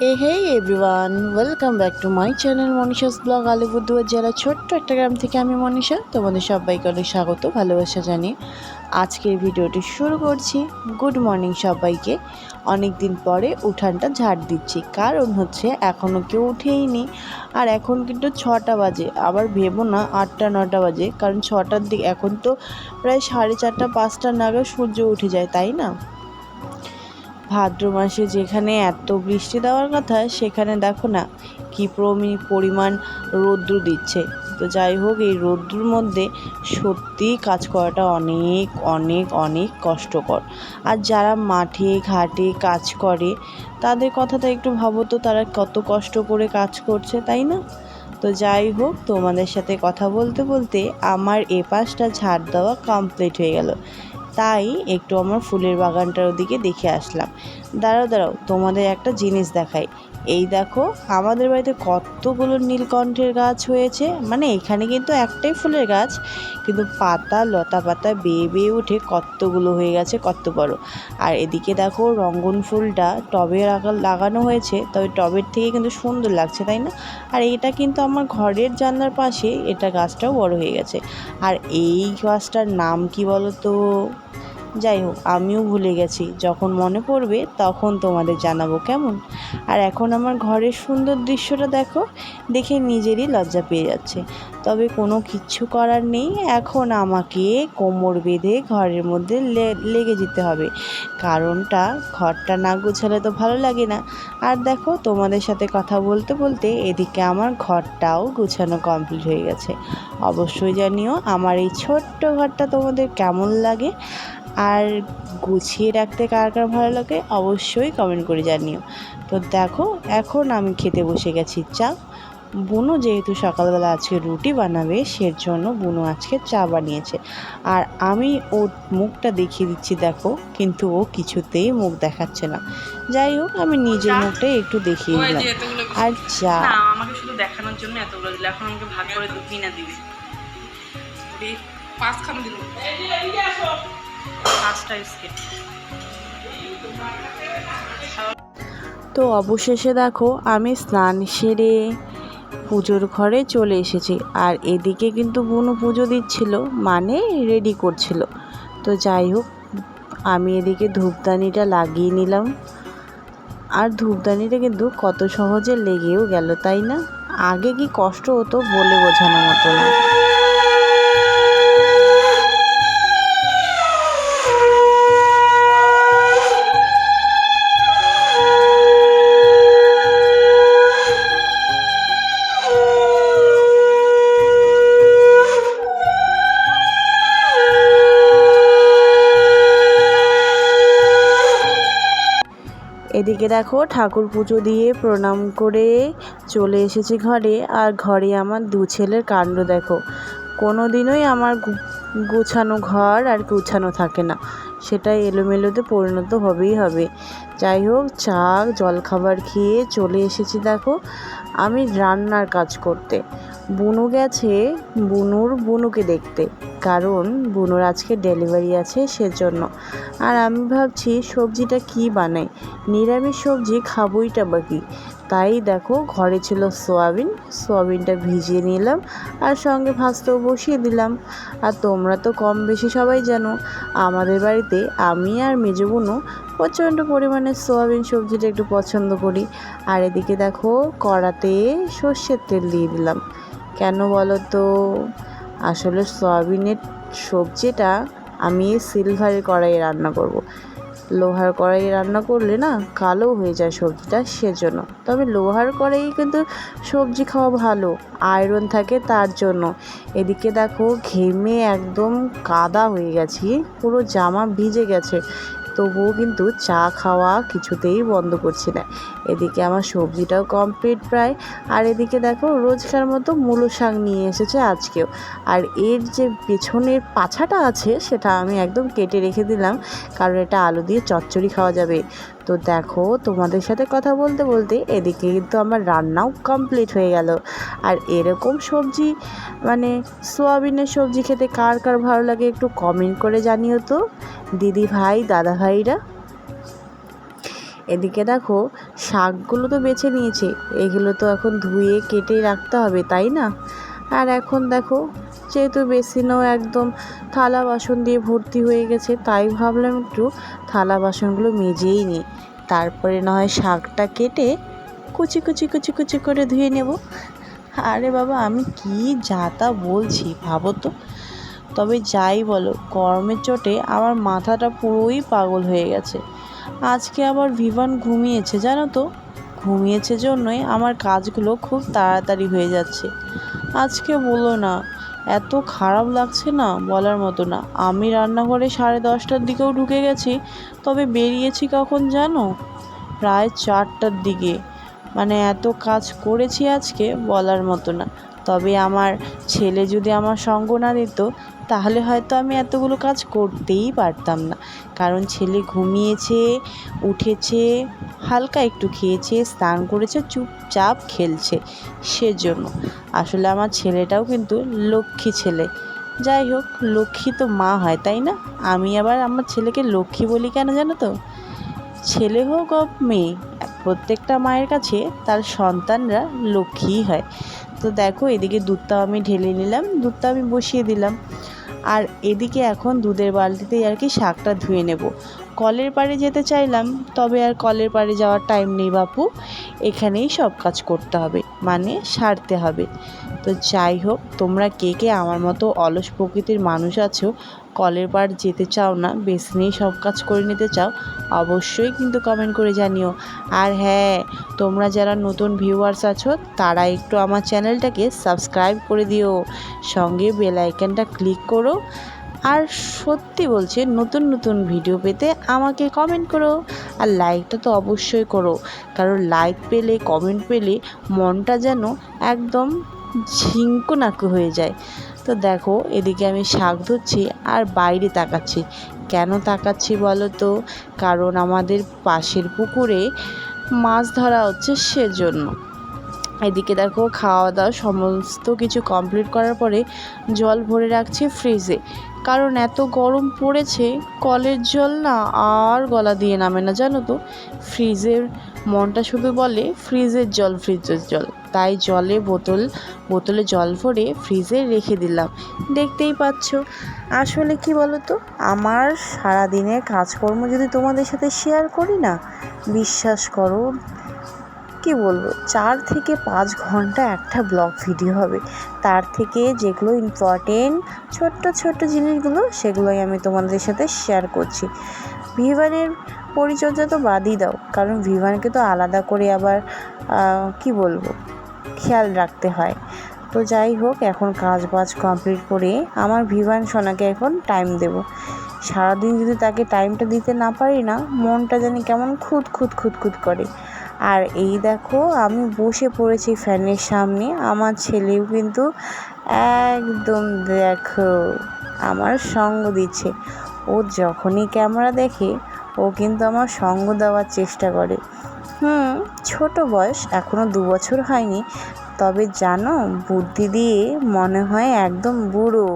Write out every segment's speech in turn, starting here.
A hey everyone welcome back to my channel Manisha's blog Alipurduar জেলা ছোট্ট একটা গ্রাম থেকে আমি মনীষা, তোমাদের সবাইকে অনেক স্বাগত, ভালোবাসা জানিয়ে আজকের ভিডিওটি শুরু করছি। গুড মর্নিং সবাইকে। অনেক দিন পরে উঠানটা ঝাড় দিচ্ছি। কারণ হচ্ছে এখনও কেউ উঠেইনি। আর এখন কিন্তু ছটা বাজে। আবার ভেবো না আটটা, নটা বাজে। কারণ ছটার দিক এখন তো প্রায় সাড়ে চারটা, পাঁচটা নাগাদ সূর্য উঠে যায়, তাই না? ভাদ্র মাসে যেখানে এত বৃষ্টি দেওয়ার কথা, সেখানে দেখো না কী প্রমি, পরিমাণ রৌদ্র দিচ্ছে। তো যাই হোক, এই রৌদ্রুর মধ্যে সত্যিই কাজ করাটা অনেক অনেক অনেক কষ্টকর। আর যারা মাঠে, ঘাটে কাজ করে, তাদের কথাটা একটু ভাবো তো, তারা কত কষ্ট করে কাজ করছে, তাই না? তো যাই হোক, তোমাদের সাথে কথা বলতে বলতে আমার এ পাশটা ঝাড় দেওয়া কমপ্লিট হয়ে গেল। তাই একটু আমার ফুলের বাগানটার ওদিকে দেখে আসলাম। দাঁড়াও দাঁড়াও তোমাদের একটা জিনিস দেখাই। এই দেখো, আমাদের বাড়িতে কতগুলো নীলকণ্ঠের গাছ হয়েছে। মানে এখানে কিন্তু একটাই ফুলের গাছ, কিন্তু পাতা, লতা পাতা বেয়ে বেয়ে উঠে কতগুলো হয়ে গেছে, কত বড়। আর এদিকে দেখো, রঙ্গন ফুলটা টবে লাগা- লাগানো হয়েছে, তবে টবের থেকে কিন্তু সুন্দর লাগছে, তাই না? আর এটা কিন্তু আমার ঘরের জানলার পাশে, এটা গাছটাও বড় হয়ে গেছে। আর এই গাছটার নাম কি বলো তো যাই হোক, আমিও ভুলে গেছি। যখন মনে পড়বে, তখন তোমাদের জানাব কেমন। আর এখন আমার ঘরের সুন্দর দৃশ্যটা দেখো, দেখে নিজেরই লজ্জা পেয়ে যাচ্ছে। তবে কোনো কিচ্ছু করার নেই, এখন আমাকে কোমর বেঁধে ঘরের মধ্যে লেগে যেতে হবে। কারণটা, ঘরটা না গুছালে তো ভালো লাগে না। আর দেখো, তোমাদের সাথে কথা বলতে বলতে এদিকে আমার ঘরটাও গুছানো কমপ্লিট হয়ে গেছে। অবশ্যই জানিও, আমার এই ছোট্ট ঘরটা তোমাদের কেমন লাগে। আর গুছিয়ে রাখতে কার কার ভালো লাগে অবশ্যই কমেন্ট করে জানিও। তো দেখো এখন আমি খেতে বসে গেছি চা। বুনু যেহেতু সকালবেলা আজকে রুটি বানাবে সের জন্য বুনু আজকে চা বানিয়েছে। আর আমি ওর মুখটা দেখিয়ে দিচ্ছি দেখো কিন্তু ও কিছুতেই মুখ দেখাচ্ছে না। যাই হোক আমি নিজের মুখটাই একটু দেখিয়ে দিলাম। আর চা? আমাকে শুধু দেখানোর জন্য এতগুলো দিল। এখন আমাকে ভাগ করে দুটি না দিবে। পাঁচখানা দিল স্কেট তো অবশেষে দেখো, আমি স্নান সেরে পুজোর ঘরে চলে এসেছি। আর এদিকে কিন্তু বুনু পুজো দিচ্ছিল মানে রেডি করছিল। তো যাই হোক, আমি এদিকে ধূপদানিটা লাগিয়ে নিলাম। আর ধূপদানিটা কিন্তু কত সহজে লেগেও গেল, তাই না? আগে কি কষ্ট হতো বলে বোঝানো মতো না। এদিকে দেখো ঠাকুর পুজো দিয়ে প্রণাম করে চলে এসেছি ঘরে। আর ঘরে আমার দু ছেলের কাণ্ড দেখো। কোনো দিনই আমার গুছানো ঘর আর গুছানো থাকে না। সেটা এলোমেলোতে পরিণত হবেই হবে। যাই হোক চা জলখাবার খেয়ে চলে এসেছি দেখো আমি রান্নার কাজ করতে। বুনু গেছে বুনুর বুনুকে দেখতে, কারণ বুনুর আজকে ডেলিভারি আছে সেজন্য। আর আমি ভাবছি সবজিটা কি বানাই? নিরামিষ সবজি খাবোইটা বাকি তাই দেখো ঘরে ছিল সোয়াবিন, সোয়াবিনটা ভিজিয়ে নিলাম আর সঙ্গে ভাজতেও বসিয়ে দিলাম। আর তোমরা তো কম বেশি সবাই জানো, আমাদের বাড়িতে আমি আর মেজো বোনও প্রচণ্ড পরিমাণে সোয়াবিন সবজিটা একটু পছন্দ করি। আর এদিকে দেখো কড়াতে সর্ষের তেল দিয়ে দিলাম। কেন বলো তো? আসলে সয়াবিনের সবজিটা আমি সিলভারের কড়াইয়ে রান্না করব। লোহার কড়াই রান্না করলে না কালো হয়ে যায় সবজিটা সেজন্য। তবে লোহার কড়াই কিন্তু সবজি খাওয়া ভালো, আয়রন থাকে তার জন্য। এদিকে দেখো ঘেমে একদম কাদা হয়ে গেছি, পুরো জামা ভিজে গেছে। তবুও কিন্তু চা খাওয়া কিছুতেই বন্ধ করছি না। এদিকে আমার সবজিটাও কমপ্লিট প্রায়। আর এদিকে দেখো, রোজকার মতো মূলো শাক নিয়ে এসেছে আজকেও। আর এর যে পেছনের পাছাটা আছে, সেটা আমি একদম কেটে রেখে দিলাম। কারণ এটা আলু দিয়ে চচ্চড়ি খাওয়া যাবে। তো দেখো, তোমাদের সাথে কথা বলতে বলতে এদিকে কিন্তু আমার রান্নাও কমপ্লিট হয়ে গেল। আর এরকম সবজি মানে সোয়াবিনের সবজি খেতে কার কার ভালো লাগে একটু কমেন্ট করে জানিও তো। দিদি ভাই, দাদা ভাইরা। এদিকে দেখো, শাকগুলো তো বেছে নিয়েছে, এগুলো তো এখন ধুয়ে কেটে রাখতে হবে, তাই না? আর এখন দেখো যেহেতু বেসিনও একদম থালা বাসন দিয়ে ভর্তি হয়ে গেছে, তাই ভাবলাম একটু থালা বাসনগুলো মেজেই নিই তারপরে না হয় শাকটা কেটে কুচি কুচি কুচি কুচি করে ধুয়ে নেব। আরে বাবা, আমি কি যা তা বলছি, ভাবো তো। তবে যাই বলো, গরমের চোটে আমার মাথাটা পুরোই পাগল হয়ে গেছে। আজকে আবার ভিভান ঘুমিয়েছে, জানো তো? ঘুমিয়েছে জন্যই আমার কাজগুলো খুব তাড়াতাড়ি হয়ে যাচ্ছে। আজকে বলো না এত খারাপ লাগছে না বলার মতো না। আমি রান্নাঘরে সাড়ে দশটার দিকেও ঢুকে গেছি, তবে বেরিয়েছি কখন জানো? প্রায় চারটার দিকে। মানে এত কাজ করেছি আজকে বলার মতো না। তবে আমার ছেলে যদি আমার সঙ্গ না দিত, তাহলে হয়তো আমি এতগুলো কাজ করতেই পারতাম না। কারণ ছেলে ঘুমিয়েছে, উঠেছে হালকা একটু খেয়েছে, স্নান করেছে, চুপচাপ খেলছে। সেজন্য। আসলে আমার ছেলেটাও কিন্তু লক্ষ্মী ছেলে। যাই হোক, লক্ষ্মী তো মা হয়, তাই না? আমি আবার আমার ছেলেকে লক্ষ্মী বলি কেন জানো তো? ছেলে হোক হোক মেয়ে, প্রত্যেকটা মায়ের কাছে তার সন্তানরা লক্ষ্মীই হয়। তো দেখো, এদিকে দুধটাও আমি ঢেলে নিলাম, দুধটা আমি বসিয়ে দিলাম। আর এদিকে এখন দুধের বালতিতেই আর কি শাকটা ধুয়ে নেব। কলের পাড়ে যেতে চাইলাম, তবে আর কলের পাড়ে যাওয়ার টাইম নেই বাপু। এখানেই সব কাজ করতে হবে। মানে সারতে হবে। তো যাই হোক, তোমরা কে কে আমার মতো অলস প্রকৃতির মানুষ আছো, কলের পাড় যেতে চাও না বেসিনেই সব কাজ করে নিতে চাও, অবশ্যই কিন্তু কমেন্ট করে জানিও। আর হ্যাঁ তোমরা যারা নতুন ভিউয়ার্স আছো, তারা একটু আমার চ্যানেলটাকে সাবস্ক্রাইব করে দিও। সঙ্গে বেল আইকনটা ক্লিক করো। আর সত্যি বলছে, নতুন নতুন ভিডিও পেতে আমাকে কমেন্ট করো আর লাইকটা তো অবশ্যই করো। কারণ লাইক পেলে কমেন্ট পেলে মনটা যেন একদম ঝিঙ্কু নাকু হয়ে যায়। তো দেখো, এদিকে আমি শাক ধুচ্ছি আর বাইরে তাকাচ্ছি। কেন তাকাচ্ছি বলো তো? কারণ আমাদের পাশের পুকুরে মাছ ধরা হচ্ছে সেজন্য। এদিকে দেখো খাওয়া দাওয়া সমস্ত কিছু কমপ্লিট করার পরে জল ভরে রাখছি ফ্রিজে কারণ এত গরম পড়েছে, কলের জল না আর গলা দিয়ে নামে না, জানো তো? ফ্রিজের মনটা শুধু বলে ফ্রিজের জল ফ্রিজের জল। তাই জলে বোতল, বোতলে জল ভরে ফ্রিজে রেখে দিলাম। দেখতেই পাচ্ছ। আসলে কি বলো তো আমার সারাদিনের কাজকর্ম যদি তোমাদের সাথে শেয়ার করি না, বিশ্বাস করো কি বলব? চার থেকে পাঁচ ঘণ্টা একটা ব্লগ ভিডিও হবে। তার থেকে যেগুলো ইম্পর্টেন্ট ছোট্ট ছোট্ট জিনিসগুলো সেগুলোই আমি তোমাদের সাথে শেয়ার করছি। ভিভানের পরিচর্যা তো বাদই দাও, কারণ ভিভানকে তো আলাদা করে আবার কি বলব? খেয়াল রাখতে হয়। তো যাই হোক, এখন কাজ বাজ কমপ্লিট করে আমার ভিভান সোনাকে এখন টাইম দেব। সারাদিন যদি তাকে টাইমটা দিতে না পারি না, মনটা জানি কেমন খুদ খুদ খুদ খুদ করে। আর এই দেখো, আমি বসে পড়েছি ফ্যানের সামনে। আমার ছেলেও কিন্তু একদম দেখো, আমার সঙ্গ দিচ্ছে। ও যখনই ক্যামেরা দেখে, ও কিন্তু আমার সঙ্গ দেওয়ার চেষ্টা করে। হুম, ছোট বয়স এখনও দু বছর হয়নি। তবে জানো, বুদ্ধি দিয়ে মনে হয় একদম বুড়ো।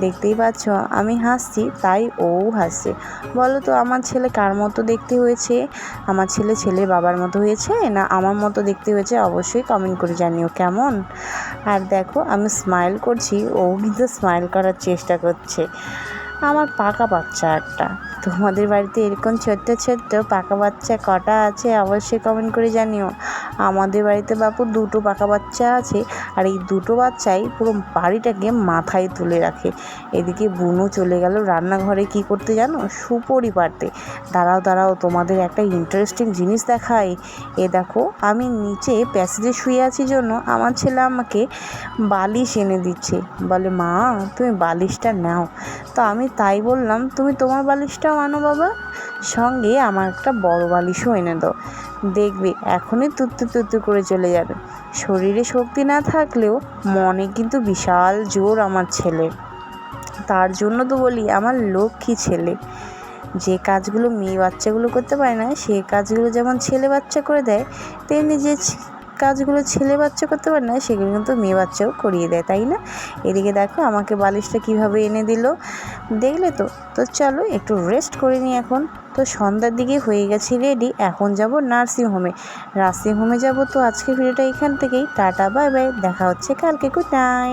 দেখতেই পাচ্ছ, আমি হাসছি, তাই ও হাসছে। বলো তো, আমার ছেলে কার মতো দেখতে হয়েছে? আমার ছেলে ছেলে বাবার মতো হয়েছে? না, আমার মতো দেখতে হয়েছে? অবশ্যই কমেন্ট করে জানিও কেমন? আর দেখো, আমি স্মাইল করছি, ও কিন্তু স্মাইল করার চেষ্টা করছে। আমার পাকা বাচ্চা একটা তোমাদের বাড়িতে এরকম ছোট্ট ছোট্ট পাকা বাচ্চা কটা আছে অবশ্যই কমেন্ট করে জানিও। আমাদের বাড়িতে বাপু দুটো পাকা বাচ্চা আছে আর এই দুটো বাচ্চাই পুরো বাড়িটাকে মাথায় তুলে রাখে। এদিকে বুনু চলে গেল রান্নাঘরে কি করতে জানো? সুপরি পারতে দাঁড়াও দাঁড়াও, তোমাদের একটা ইন্টারেস্টিং জিনিস দেখাই। এ দেখো, আমি নিচে প্যাসেজে শুয়ে আছি জন্য আমার ছেলে আমাকে বালিশ এনে দিচ্ছে। বলে, মা, তুমি বালিশটা নাও। তো আমি তাই বললাম, তুমি তোমার বালিশটাও আনো বাবা? সঙ্গে আমার একটা বড় বালিশও এনে দাও। দেখবে, এখনই তুত্তু তুত্তু করে চলে যাবে। শরীরে শক্তি না থাকলেও মনে কিন্তু বিশাল জোর আমার ছেলের। তার জন্য তো বলি, আমার লক্ষ্মী ছেলে। যে কাজগুলো মেয়ে বাচ্চাগুলো করতে পারে না সেই কাজগুলো যেমন ছেলে বাচ্চা করে দেয়, তেমনি যে কাজগুলো ছেলে বাচ্চা করতে পারে না, সেগুলো কিন্তু মেয়ে বাচ্চাও করিয়ে দেয়, তাই না? এদিকে দেখো, আমাকে বালিশটা কীভাবে এনে দিল। দেখলে তো? তো চলো, একটু রেস্ট করে নিই এখন। তো সন্ধ্যার দিকে হয়ে গেছে রেডি এখন যাব নার্সিং হোমে নার্সিং হোমে যাব তো আজকে ভিডিওটা এখান থেকেই। টাটা বাই বাই দেখা হচ্ছে কালকে। Good night